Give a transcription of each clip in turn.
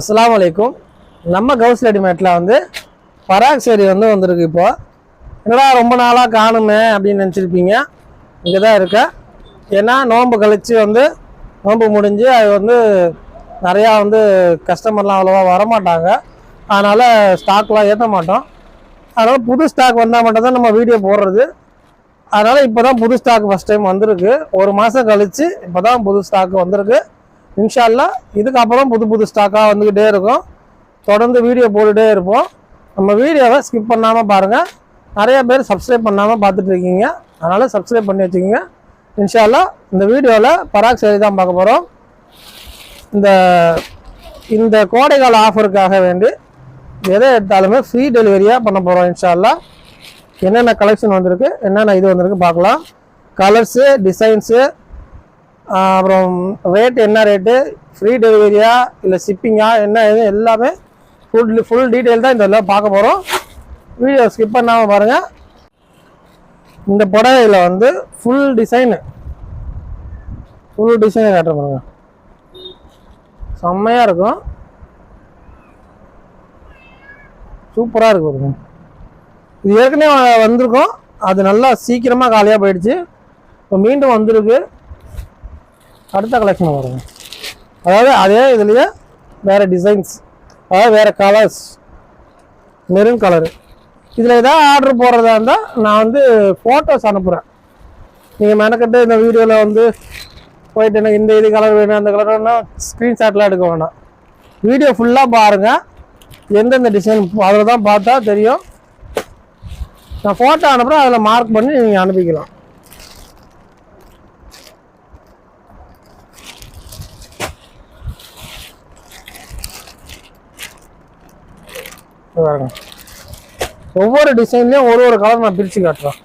அஸ்லாம் வலைக்கும் நம்ம கவுஸ் ரெடிமேட்டில் வந்து பராக் சேரி வந்து வந்திருக்கு இப்போ. என்னடா ரொம்ப நாளாக காணுமே அப்படின்னு நினச்சிருப்பீங்க. இங்கே தான் இருக்க. ஏன்னா நோன்பு கழித்து வந்து நோன்பு முடிஞ்சு அது வந்து நிறையா வந்து கஸ்டமர்லாம் அவ்வளோவா வரமாட்டாங்க. அதனால் ஸ்டாக்லாம் ஏற்ற மாட்டோம். அதனால் புது ஸ்டாக் வந்தால் மட்டும்தான் நம்ம வீடியோ போடுறது. அதனால் இப்போ தான் புது ஸ்டாக் ஃபஸ்ட் டைம் வந்திருக்கு. ஒரு மாதம் கழித்து இப்போ தான் புது ஸ்டாக் வந்திருக்கு. இன்ஷால்லா இதுக்கப்புறம் புது புது ஸ்டாக்காக வந்துக்கிட்டே இருக்கும். தொடர்ந்து வீடியோ போட்டுகிட்டே இருப்போம். நம்ம வீடியோவை ஸ்கிப் பண்ணாமல் பாருங்கள் நிறைய பேர் சப்ஸ்கிரைப் பண்ணாமல் பார்த்துட்டு இருக்கீங்க. அதனால் சப்ஸ்கிரைப் பண்ணி வச்சுக்கோங்க. இன்ஷால்லா இந்த வீடியோவில் பராக் செய்தி தான் பார்க்க போகிறோம் இந்த இந்த கோடைக்கால ஆஃபருக்காக வேண்டி எதை எடுத்தாலுமே ஃப்ரீ டெலிவரியாக பண்ண போகிறோம் இன்ஷால்லா. என்னென்ன கலெக்ஷன் வந்திருக்கு என்னென்ன இது வந்திருக்கு பார்க்கலாம். கலர்ஸு டிசைன்ஸு அப்புறம் ரேட் என்ன ரேட்டு ஃப்ரீ டெலிவரியா இல்லை ஷிப்பிங்கா என்ன இது எல்லாமே ஃபுல் ஃபுல் டீட்டெயில் தான் இதில் பார்க்க போகிறோம் வீடியோ ஸ்கிப் பண்ணாமல் பாருங்கள் இந்த புடவையில் வந்து ஃபுல் டிசைனு ஃபுல் டிசைனை காட்டுற பாருங்க. செம்மையாக இருக்கும். சூப்பராக இருக்கும் பாருங்க. இது ஏற்கனவே வந்திருக்கும். அது நல்லா சீக்கிரமாக காலியாக போயிடுச்சு. இப்போ மீண்டும் வந்திருக்கு. அடுத்த கலெக்ஷன் வருங்க. அதாவது அதே இதுலேயே வேறு டிசைன்ஸ் அதாவது வேறு கலர்ஸ் மெரூன் கலரு இதில் ஏதாவது ஆர்டர் போடுறதா இருந்தால் நான் வந்து ஃபோட்டோஸ் அனுப்புகிறேன் நீங்கள் மெனக்கட்டு இந்த வீடியோவில் வந்து போயிட்டு எனக்கு இந்த இது கலர் வேணும் அந்த கலர் வேணும் ஸ்க்ரீன்ஷாட்லாம் எடுக்க வேணாம். வீடியோ ஃபுல்லாக பாருங்கள் எந்தெந்த டிசைன் அதில் தான் பார்த்தா தெரியும். நான் ஃபோட்டோ அனுப்புகிறேன் அதில் மார்க் பண்ணி நீங்கள் அனுப்பிக்கலாம். ஒவ்வொரு டிசைன்லேயும் ஒரு ஒரு கலர் நான் பிரித்து காட்டுறேன்.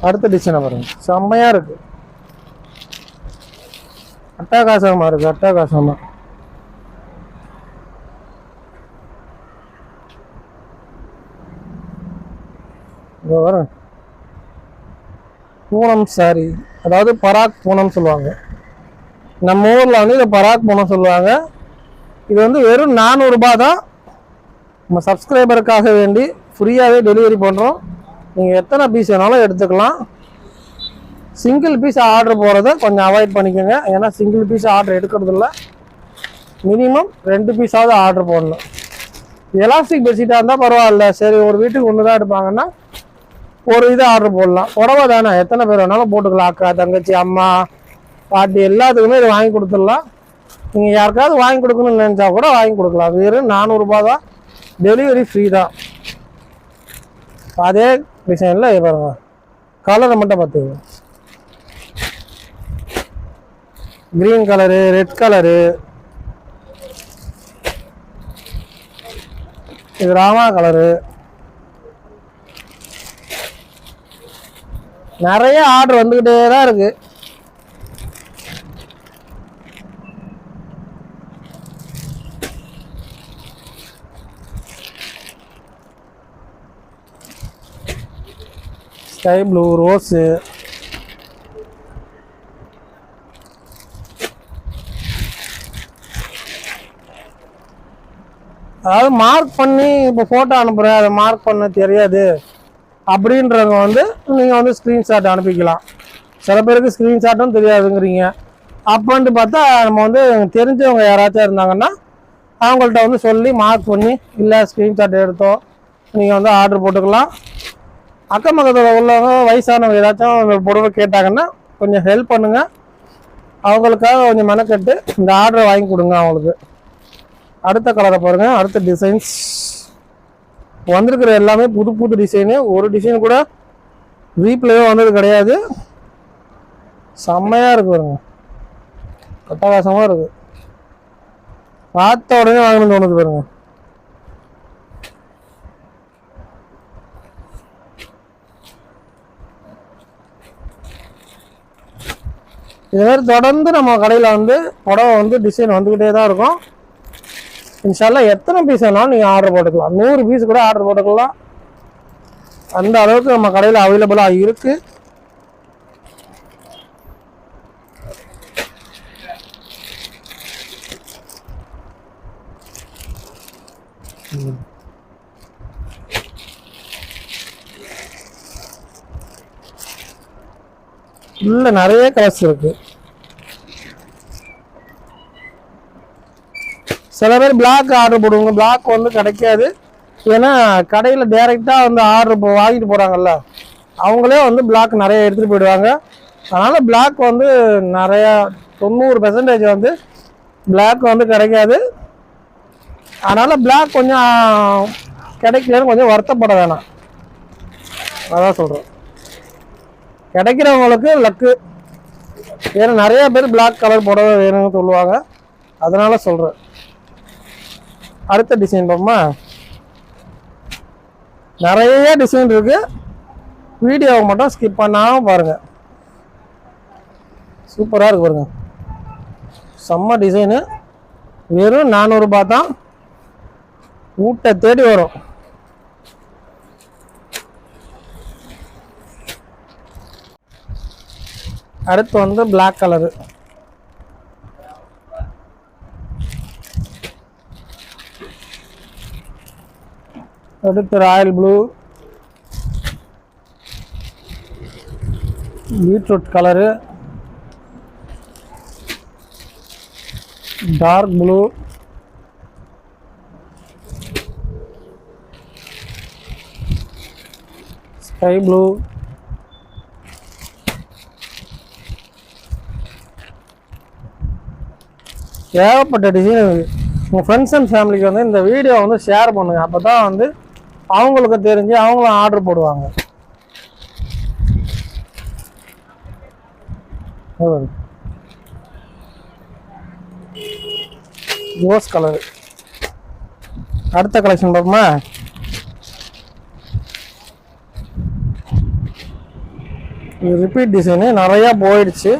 அடுத்த டிசைனை பாருங்க. செம்மையா இருக்கு. அட்டாகாசமா இருக்கு அட்டாகாசமா. இதோ பூனம் சாரி அதாவது பராக் பூனம் சொல்லுவாங்க. நம்ம ஊரில் வந்து இதை பராக் பூனம் சொல்லுவாங்க. இது வந்து வெறும் நானூறுரூபா தான் நம்ம சப்ஸ்கிரைபருக்காக வேண்டி ஃப்ரீயாகவே டெலிவரி பண்ணுறோம் நீங்கள் எத்தனை பீஸ் வேணாலும் எடுத்துக்கலாம். சிங்கிள் பீஸ் ஆர்டர் போகிறத கொஞ்சம் அவாய்ட் பண்ணிக்கோங்க. ஏன்னா சிங்கிள் பீஸ் ஆர்டர் எடுக்கிறதில்ல. மினிமம் ரெண்டு பீஸாவது ஆர்டர் போடணும். எலாஸ்டிக் பெட்ஷீட்டாக இருந்தால் பரவாயில்ல. சரி ஒரு வீட்டுக்கு ஒன்று தான் எடுப்பாங்கன்னா ஒரு இது ஆர்டர் போடலாம். புடவை தானே எத்தனை பேர் வேணாலும் போட்டுக்கலாம். அக்கா தங்கச்சி அம்மா பாட்டி எல்லாத்துக்குமே இது வாங்கி கொடுத்துடலாம். நீங்கள் யாருக்காவது வாங்கி கொடுக்கணும்னு நினச்சா கூட வாங்கி கொடுக்கலாம். வெறும் நானூறுரூபா தான். டெலிவரி ஃப்ரீ தான். அதே டிசைனில் பாருங்க. கலரை மட்டும் பார்த்துக்கோங்க. க்ரீன் கலரு ரெட் கலரு இது ராமா கலரு நிறைய ஆர்டர் வந்துக்கிட்டே தான் இருக்குது ஸ்கை ப்ளூ ரோஸு அதாவது மார்க் பண்ணி இப்போ ஃபோட்டோ அனுப்புகிறேன் அதை மார்க் பண்ண தெரியாது. அப்படின்றவங்க வந்து நீங்கள் வந்து ஸ்க்ரீன்ஷாட் அனுப்பிக்கலாம். சில பேருக்கு ஸ்க்ரீன்ஷாட்டும் தெரியாதுங்கிறீங்க. அப்போன்ட்டு பார்த்தா நம்ம வந்து தெரிஞ்சவங்க யாராச்சும் இருந்தாங்கன்னா அவங்கள்ட்ட வந்து சொல்லி மார்க் பண்ணி இல்லை ஸ்க்ரீன்ஷாட் எடுத்தோம் நீங்கள் வந்து ஆர்டர் போட்டுக்கலாம். அக்கம் பக்கத்தில் உள்ளவங்க வயசானவங்க ஏதாச்சும் பொருளை கேட்டாங்கன்னா கொஞ்சம் ஹெல்ப் பண்ணுங்கள் அவங்களுக்காக கொஞ்சம் மெனக்கட்டு இந்த ஆர்டரை வாங்கி கொடுங்க அவங்களுக்கு. அடுத்த கலரை பாருங்க அடுத்த டிசைன்ஸ் வந்திருக்கிற எல்லாமே புது புது டிசைனு ஒரு டிசைன் கூட ரீப்ளேவே வந்தது கிடையாது. செம்மையாக இருக்கு பாருங்க. அட்டகாசமாக இருக்குது பார்த்த உடனே வாங்கணும்னு தோணுது பாருங்க. இது மாதிரி தொடர்ந்து நம்ம கடையில் வந்து புடவை வந்து டிசைன் வந்துக்கிட்டே தான் இருக்கும். இன்ஷால்லாம் எத்தனை பீஸ் வேணாலும் நீங்கள் ஆர்டர் போட்டுக்கலாம். நூறு பீஸ் கூட ஆர்டர் போட்டுக்கலாம். அந்த அளவுக்கு நம்ம கடையில் அவைலபிளாக இருக்குது Mm-hmm. இல்லை நிறைய கலர்ஸ் இருக்கு. சில பேர் பிளாக் ஆர்டர் போடுவாங்க. பிளாக் வந்து கிடைக்காது. ஏன்னா கடையில் டைரெக்டாக வந்து ஆர்டர் போ வாங்கிட்டு போகிறாங்கல்ல அவங்களே வந்து பிளாக் நிறைய எடுத்துகிட்டு போயிடுவாங்க. அதனால் பிளாக் வந்து நிறையா தொண்ணூறு பெர்சன்டேஜ் வந்து பிளாக் வந்து கிடைக்காது. அதனால் பிளாக் கொஞ்சம் கிடைக்கலன்னு கொஞ்சம் வருத்தப்பட வேணாம். அதான் சொல்கிறேன் கிடைக்கிறவங்களுக்கு லக்கு ஏன்னா நிறையா பேர் பிளாக் கலர் புடவை வேணும்னு சொல்லுவாங்க. அதனால் சொல்கிறேன் அடுத்த டிசைன் பார்ப்போமா? நிறைய டிசைன் இருக்குது வீடியோவை மட்டும் ஸ்கிப் பண்ணாமல் பாருங்கள் சூப்பராக இருக்கு பாருங்க. செம்ம டிசைனு வெறும் நானூறுபா தான். ஊட்ட தேடி வரும். அடுத்து வந்து பிளாக் கலரு அடுத்து royal blue beetroot colour dark blue sky blue ஏகப்பட்ட டிசைன் இருக்குது உங்கள் ஃப்ரெண்ட்ஸ் அண்ட் ஃபேமிலிக்கு வந்து இந்த வீடியோ வந்து ஷேர் பண்ணுங்கள் அப்போ தான் வந்து அவங்களுக்கு தெரிஞ்சு அவங்களும் ஆர்டர் போடுவாங்க. ரோஸ் கலரு அடுத்த கலெக்ஷன் பார்ப்போமா? இது ரிப்பீட் டிசைனு நிறையா போயிடுச்சு.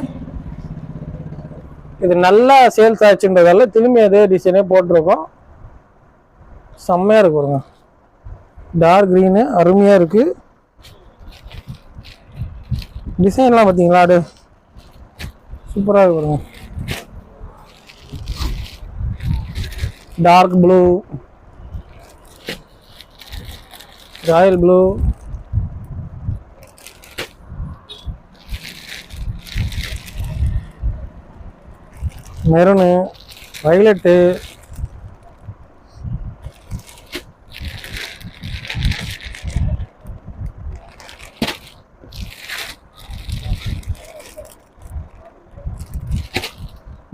இது நல்லா சேல்ஸ் ஆச்சுன்றதால திரும்பி அதே டிசைனே போட்டிருக்கோம். செம்மையாக இருக்கு பாருங்க. டார்க் க்ரீனு அருமையாக இருக்கு. டிசைன்லாம் பார்த்தீங்களா அது சூப்பராக இருக்கு பாருங்க. Dark blue royal blue maroon violet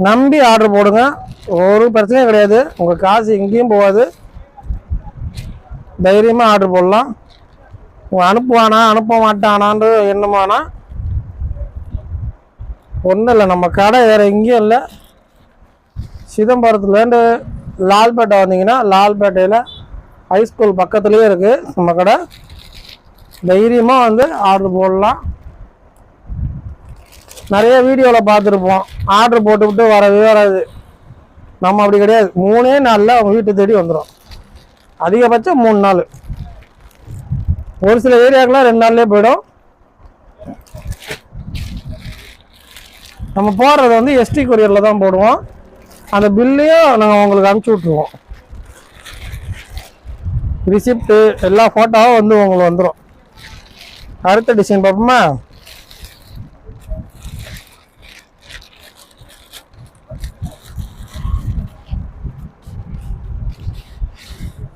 நம்பி ஆர்டர் போடுங்க. ஒரு பிரச்சனையும் கிடையாது. உங்கள் காசு எங்கேயும் போகாது. தைரியமாக ஆர்டர் போடலாம். அனுப்புவானா அனுப்ப மாட்டானான்ற எண்ணமானா? ஒன்றும் இல்லை. நம்ம கடை வேறு எங்கேயும் இல்லை. சிதம்பரத்துலேருந்து லால்பேட்டை வந்தீங்கன்னா லால்பேட்டையில் ஹைஸ்கூல் பக்கத்துலேயே இருக்குது நம்ம கடை. தைரியமாக வந்து ஆர்டர் போடலாம். நிறைய வீடியோவில் பார்த்துருப்போம். ஆர்டர் போட்டுவிட்டு வரவே வராது. நம்ம அப்படி கிடையாது. மூணே நாளில் அவங்க வீட்டு தேடி வந்துடும் அதிகபட்சம் மூணு நாள். ஒரு சில ஏரியாக்கெலாம் ரெண்டு நாள்லேயே போயிடும். நம்ம போடுறது வந்து எஸ்டி கொரியரில் தான் போடுவோம். அந்த பில்லையும் நாங்கள் உங்களுக்கு அனுப்பிச்சி விட்ருவோம் ரிசிப்ட்டு எல்லா ஃபோட்டோவும் வந்து உங்களுக்கு வந்துடும் அடுத்த டிசைன் பார்ப்போமா?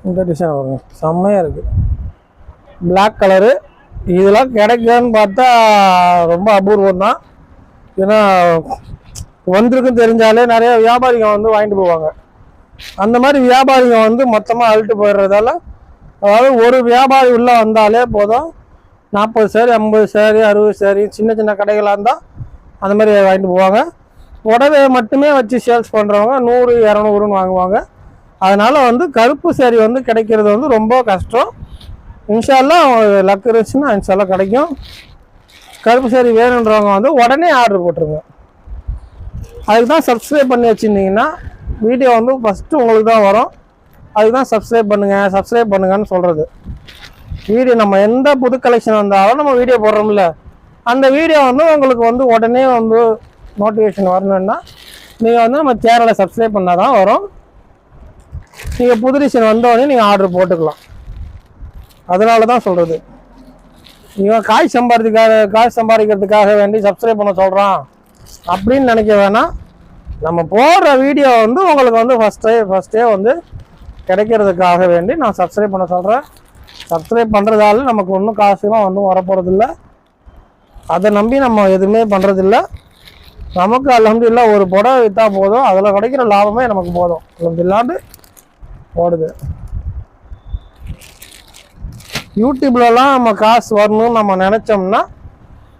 இந்த டிசைன் பாருங்க. செம்மையாக இருக்குது பிளாக் கலரு இதெல்லாம் கிடைக்குதான்னு பார்த்தா ரொம்ப அபூர்வம் தான் ஏன்னா வந்திருக்குன்னு தெரிஞ்சாலே நிறைய வியாபாரிங்க வந்து வாங்கிட்டு போவாங்க. அந்த மாதிரி வியாபாரிங்க வந்து மொத்தமாக அழுட்டு போயிடுறதால அதாவது ஒரு வியாபாரி உள்ளே வந்தாலே போதும். நாற்பது சேரி ஐம்பது சேரி அறுபது சேரி சின்ன சின்ன கடைகளாக இருந்தால் அந்த மாதிரி வாங்கிட்டு போவாங்க. புடவை மட்டுமே வச்சு சேல்ஸ் பண்ணுறவங்க நூறு இரநூறுன்னு வாங்குவாங்க. அதனால் வந்து கருப்பு சேரி வந்து கிடைக்கிறது வந்து ரொம்ப கஷ்டம். இன்ஷால்லாம் லக்கு இருந்துச்சுன்னா இன்ஷால்லாம் கிடைக்கும். கருப்பு சேரி வேணுன்றவங்க வந்து உடனே ஆர்டர் போட்டுருங்க. அதுக்கு தான் சப்ஸ்கிரைப் பண்ணி வச்சுருந்தீங்கன்னா வீடியோ வந்து ஃபஸ்ட்டு உங்களுக்கு தான் வரும். அதுக்கு தான் சப்ஸ்கிரைப் பண்ணுங்கள் சப்ஸ்கிரைப் பண்ணுங்கன்னு சொல்கிறது வீடியோ நம்ம எந்த புது கலெக்ஷன் வந்தாலும் நம்ம வீடியோ போடுறோம்ல அந்த வீடியோ வந்து உங்களுக்கு வந்து உடனே வந்து நோட்டிஃபிகேஷன் வரணுன்னா நீங்கள் வந்து நம்ம சேனலை சப்ஸ்கிரைப் பண்ணால் தான் வரும். நீங்கள் புது டிசைன் வந்தோடனே நீங்கள் ஆர்டர் போட்டுக்கலாம். அதனால தான் சொல்கிறது இவன் காய் சம்பாதிக்காக காய் சம்பாதிக்கிறதுக்காக வேண்டி சப்ஸ்கிரைப் பண்ண சொல்கிறான் அப்படின்னு நினைக்க வேணாம். நம்ம போடுற வீடியோ வந்து உங்களுக்கு வந்து ஃபஸ்ட்டே ஃபஸ்ட்டே வந்து கிடைக்கிறதுக்காக வேண்டி நான் சப்ஸ்கிரைப் பண்ண சொல்கிறேன் சப்ஸ்கிரைப் பண்ணுறதால நமக்கு ஒன்றும் காசுலாம் ஒன்றும் வரப்போகிறதில்ல அதை நம்பி நம்ம எதுவுமே பண்ணுறதில்ல நமக்கு அலமதுல்லா ஒரு புடவை விற்றா போதும். அதில் கிடைக்கிற லாபமே நமக்கு போதும். அலமதுல்லாண்டு ஓடுது. யூடியூப்லலாம் நம்ம காசு வரணும்னு நம்ம நினச்சோம்னா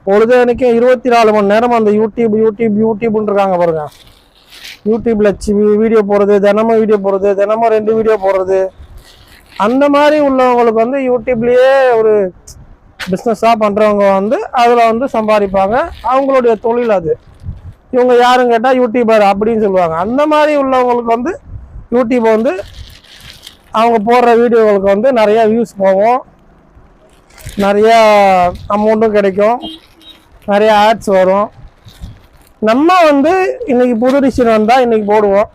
பொழுதுனைக்கும் இருபத்தி நாலு மணி நேரம் அந்த யூடியூப் யூடியூப் யூடியூப்னு இருக்காங்க பாருங்க. யூடியூப்ல வீடியோ போடுறது தினமும் வீடியோ போடுறது தினமும் ரெண்டு வீடியோ போடுறது. அந்த மாதிரி உள்ளவங்களுக்கு வந்து யூடியூப்லேயே ஒரு பிஸ்னஸாக பண்ணுறவங்க வந்து அதில் வந்து சம்பாதிப்பாங்க. அவங்களுடைய தொழில் அது. இவங்க யாரும் கேட்டால் யூடியூபர் அப்படின்னு சொல்லுவாங்க. அந்த மாதிரி உள்ளவங்களுக்கு வந்து யூடியூப் வந்து அவங்க போடுற வீடியோகளுக்கு வந்து நிறையா வியூஸ் போகும். நிறையா அமௌண்ட்டும் கிடைக்கும். நிறைய ஆட்ஸ் வரும். நம்ம வந்து இன்னைக்கு புது ரிஷன் வந்தால் இன்னைக்கு போடுவோம்.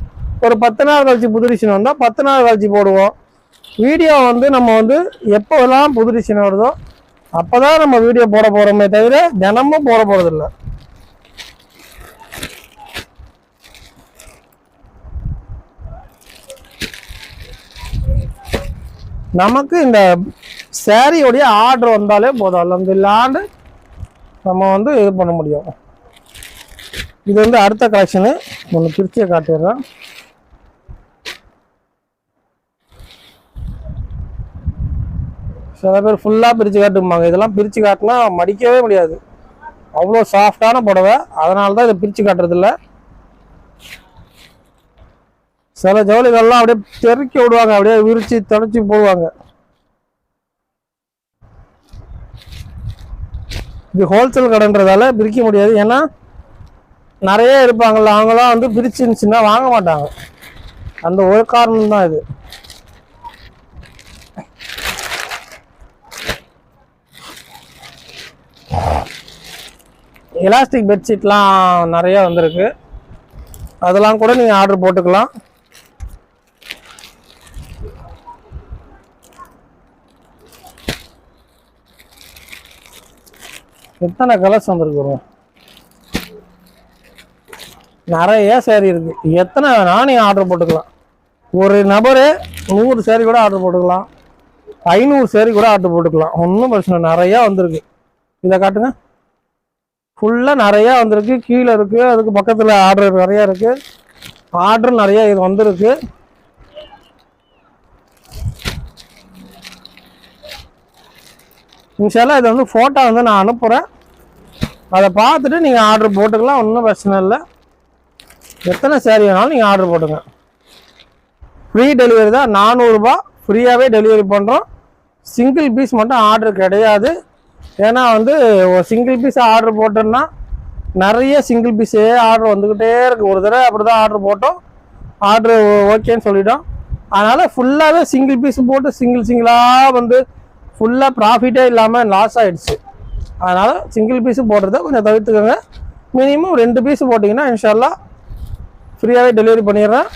ஒரு பத்து நாள் கழிச்சு புது ரிஷன் வந்தால் பத்து நாள் கழிச்சு போடுவோம். வீடியோ வந்து நம்ம வந்து எப்போதெல்லாம் புது ரிஷன் வருதோ அப்போ தான் நம்ம வீடியோ போட போகிறோமே தவிர தினமும் போட போகிறதில்ல நமக்கு இந்த சேரீயோடைய ஆர்டர் வந்தாலே போதும். அலமதுல்லாண்டு நம்ம வந்து இது பண்ண முடியும். இது வந்து அடுத்த கலெக்ஷனு ஒன்று பிரிச்சியை காட்டிடுறேன். சில பேர் ஃபுல்லாக பிரித்து காட்டும்பாங்க. இதெல்லாம் பிரித்து காட்டினா மடிக்கவே முடியாது. அவ்வளோ சாஃப்டான புடவை. அதனால தான் இதை பிரித்து காட்டுறதில்ல. சில ஜவுளிகள்லாம் அப்படியே தெருக்கி விடுவாங்க. அப்படியே விரித்து தொடச்சி போடுவாங்க. இது ஹோல்சேல் கடைன்றதால பிரிக்க முடியாது. ஏன்னா நிறைய இருப்பாங்கல்ல அவங்களாம் வந்து பிரிச்சிருந்துச்சுன்னா வாங்க மாட்டாங்க. அந்த ஒரு காரணம் தான் இது. எலாஸ்டிக் பெட்ஷீட்லாம் நிறையா வந்திருக்கு. அதெல்லாம் கூட நீங்கள் ஆர்டர் போட்டுக்கலாம். எத்தனை கலர்ஸ் வந்துருக்கு நிறைய சேரீ இருக்கு. எத்தனை? வேணாலும் நீங்கள் ஆர்டர் போட்டுக்கலாம். ஒரு நபரு நூறு சேரீ கூட ஆர்டர் போட்டுக்கலாம். ஐநூறு சேரீ கூட ஆர்டர் போட்டுக்கலாம். ஒன்றும் பிரச்சனை நிறையா வந்திருக்கு. இதை காட்டுங்க. ஃபுல்லாக நிறையா வந்திருக்கு. கீழே இருக்குது அதுக்கு பக்கத்தில் ஆர்டர் நிறையா இருக்குது ஆர்டர் நிறையா இது வந்திருக்கு. இன்ஷால்லா இதை வந்து ஃபோட்டோ வந்து நான் அனுப்புகிறேன் அதை பார்த்துட்டு நீங்கள் ஆர்டர் போட்டுக்கலாம் ஒன்றும் பிரச்சனை இல்லை. எத்தனை சேரீ வேணாலும் நீங்கள் ஆர்டர் போட்டுங்க ஃப்ரீ டெலிவரி தான் நானூறுரூபா ஃப்ரீயாகவே டெலிவரி பண்ணுறோம் சிங்கிள் பீஸ் மட்டும் ஆர்டர் கிடையாது. ஏன்னா வந்து ஒரு சிங்கிள் பீஸ் ஆர்டர் போட்டோம்னா நிறைய சிங்கிள் பீஸே ஆர்டர் வந்துக்கிட்டே இருக்குது ஒரு தடவை அப்படி தான் ஆர்டர் போட்டோம் ஆர்டர் ஓகேன்னு சொல்லிட்டோம். அதனால் ஃபுல்லாகவே சிங்கிள் பீஸ் போட்டு சிங்கிள் சிங்கிளாக வந்து ஃபுல்லாக ப்ராஃபிட்டே இல்லாமல் லாஸ் ஆகிடுச்சு அதனால் சிங்கிள் பீஸு போடுறத கொஞ்சம் தவிர்த்துக்கோங்க. மினிமம் ரெண்டு பீஸ் போட்டிங்கன்னா இன்ஷால்லாம் ஃப்ரீயாகவே டெலிவரி பண்ணிடுறேன்.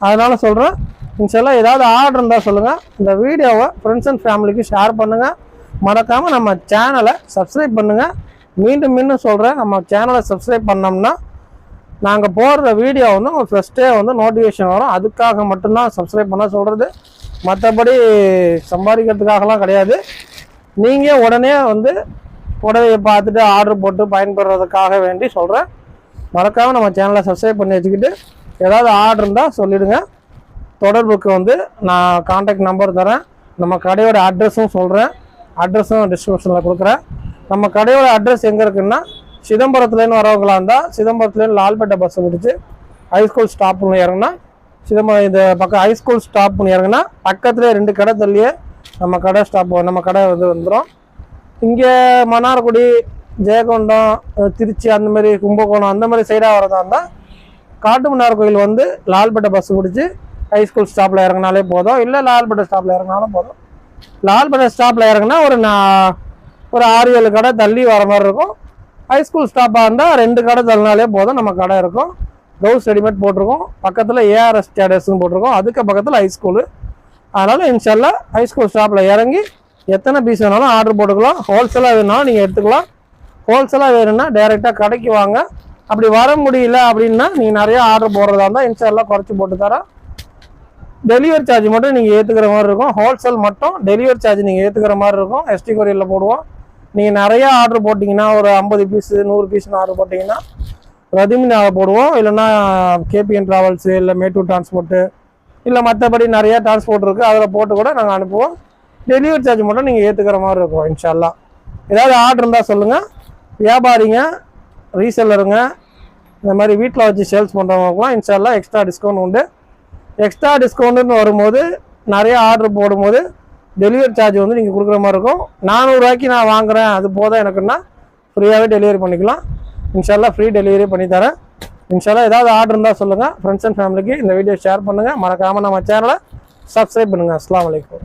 அதனால் சொல்கிறேன் இன்ஷால்லாம் ஏதாவது ஆர்டர் இருந்தால் சொல்லுங்கள் இந்த வீடியோவை ஃப்ரெண்ட்ஸ் அண்ட் ஃபேமிலிக்கு ஷேர் பண்ணுங்கள் மறக்காமல் நம்ம சேனலை சப்ஸ்கிரைப் பண்ணுங்கள் மீண்டும் மீண்டும் சொல்கிறேன் நம்ம சேனலை சப்ஸ்கிரைப் பண்ணோம்னா நாங்கள் போடுற வீடியோ வந்து உங்களுக்கு ஃபஸ்ட்டே வந்து நோட்டிஃபிகேஷன் வரும். அதுக்காக மட்டும்தான் சப்ஸ்கிரைப் பண்ண சொல்கிறது மற்றபடி சம்பாதிக்கிறதுக்காகலாம் கிடையாது. நீங்கள் உடனே வந்து புடவையை பார்த்துட்டு ஆர்டர் போட்டு பயன்படுறதுக்காக வேண்டி சொல்கிறேன் மறக்காமல் நம்ம சேனலை சப்ஸ்கிரைப் பண்ணி வச்சுக்கிட்டு ஏதாவது ஆர்டர் இருந்தால் சொல்லிவிடுங்க தொடர்புக்கு வந்து நான் காண்டாக்ட் நம்பர் தரேன். நம்ம கடையோட அட்ரஸும் சொல்கிறேன் அட்ரஸும் டிஸ்கிரிப்ஷனில் கொடுக்குறேன். நம்ம கடையோட அட்ரஸ் எங்கே இருக்குன்னா சிதம்பரத்துலேருந்து வரவங்களா இருந்தால் சிதம்பரத்துலேருந்து லால்பேட்டை பஸ்ஸை பிடிச்சி ஹைஸ்கூல் ஸ்டாப்னு இறங்குனா சிதம்பரம் இந்த பக்கம் ஹைஸ்கூல் ஸ்டாப்னு இறங்குனா பக்கத்துலேயே ரெண்டு கடை தள்ளியே நம்ம கடை ஸ்டாப் நம்ம கடை வந்து வந்துடும் இங்கே மன்னார்குடி ஜெயகொண்டம் திருச்சி அந்த மாதிரி கும்பகோணம் அந்த மாதிரி சைடாக வரதா இருந்தால் காட்டுமன்னார் கோயில் வந்து லால்பேட்டை பஸ் பிடிச்சி ஹைஸ்கூல் ஸ்டாப்பில் இறங்கினாலே போதும். இல்லை லால்பேட்டை ஸ்டாப்பில் இறங்கினாலும் போதும். லால்பேட்டை ஸ்டாப்பில் இறங்குனா ஒரு நான் ஒரு ஆறு ஏழு கடை தள்ளி வர மாதிரி இருக்கும். ஹைஸ்கூல் ஸ்டாப்பாக இருந்தால் ரெண்டு கடை தள்ளினாலே போதும் நம்ம கடை இருக்கும். க்ளவுஸ் ரெடிமேட் போட்டிருக்கோம். பக்கத்தில் ஏஆர்எஸ் கேடர்ஸ்னு போட்டிருக்கோம். அதுக்கு பக்கத்தில் ஹைஸ்கூலு அதனால் இன்ஷால்லா ஹைஸ்கூல் ஷாப்பில் இறங்கி எத்தனை பீஸ் வேணாலும் ஆர்டர் போட்டுக்கலாம். ஹோல்சேலாக வேணாலும் நீங்கள் எடுத்துக்கலாம். ஹோல்சேலாக வேணும்னா டைரெக்டாக கடைக்கு வாங்க. அப்படி வர முடியல அப்படின்னா நீங்கள் நிறையா ஆர்டர் போடுறதா இருந்தால் இன்ஷால்லா குறைச்சி போட்டு தரேன். டெலிவரி சார்ஜ் மட்டும் நீங்கள் ஏற்றுக்கிற மாதிரி இருக்கும். ஹோல்சேல் மட்டும் டெலிவரி சார்ஜ் நீங்கள் ஏற்றுக்கிற மாதிரி இருக்கும். எஸ்டி கொரியரில் போடுவோம். நீங்கள் நிறையா ஆர்டர் போட்டிங்கன்னா ஒரு ஐம்பது பீஸு நூறு பீஸ்னு ஆர்டர் போட்டிங்கன்னா ரதிமினாவை போடுவோம் இல்லைன்னா கேபிஎன் ட்ராவல்ஸு இல்லை மேட்டூர் டிரான்ஸ்போர்ட்டு இல்லை மற்றபடி நிறையா டிரான்ஸ்போர்ட் இருக்குது அதில் போட்டு கூட நாங்கள் அனுப்புவோம். டெலிவரி சார்ஜ் மட்டும் நீங்கள் ஏற்றுக்கிற மாதிரி இருக்கும் இன்ஷால்லா ஏதாவது ஆர்டர் இருந்தால் சொல்லுங்கள் வியாபாரிங்க ரீசெல்லருங்க இந்த மாதிரி வீட்டில் வச்சு சேல்ஸ் பண்ணுறவங்களுக்குலாம் இன்ஷால்லாம் எக்ஸ்ட்ரா டிஸ்கவுண்ட் உண்டு. எக்ஸ்ட்ரா டிஸ்கவுண்ட்டுன்னு வரும்போது நிறைய ஆர்டர் போடும்போது டெலிவரி சார்ஜ் வந்து நீங்கள் கொடுக்குற மாதிரி இருக்கும். நானூறுரூவாய்க்கு நான் வாங்குறேன் அது போதும் எனக்குன்னா ஃப்ரீயாகவே டெலிவரி பண்ணிக்கலாம். இன்ஷால்லா ஃப்ரீ டெலிவரி பண்ணி தரேன் இன்ஷால்லா ஏதாவது ஆர்டர் இருந்தால் சொல்லுங்கள் ஃப்ரெண்ட்ஸ் அண்ட் ஃபேமிலிக்கு இந்த வீடியோ ஷேர் பண்ணுங்கள் மறக்காமல் நம்ம சேனலை சப்ஸ்கிரைப் பண்ணுங்கள் அஸ்லாம் வலைக்கம்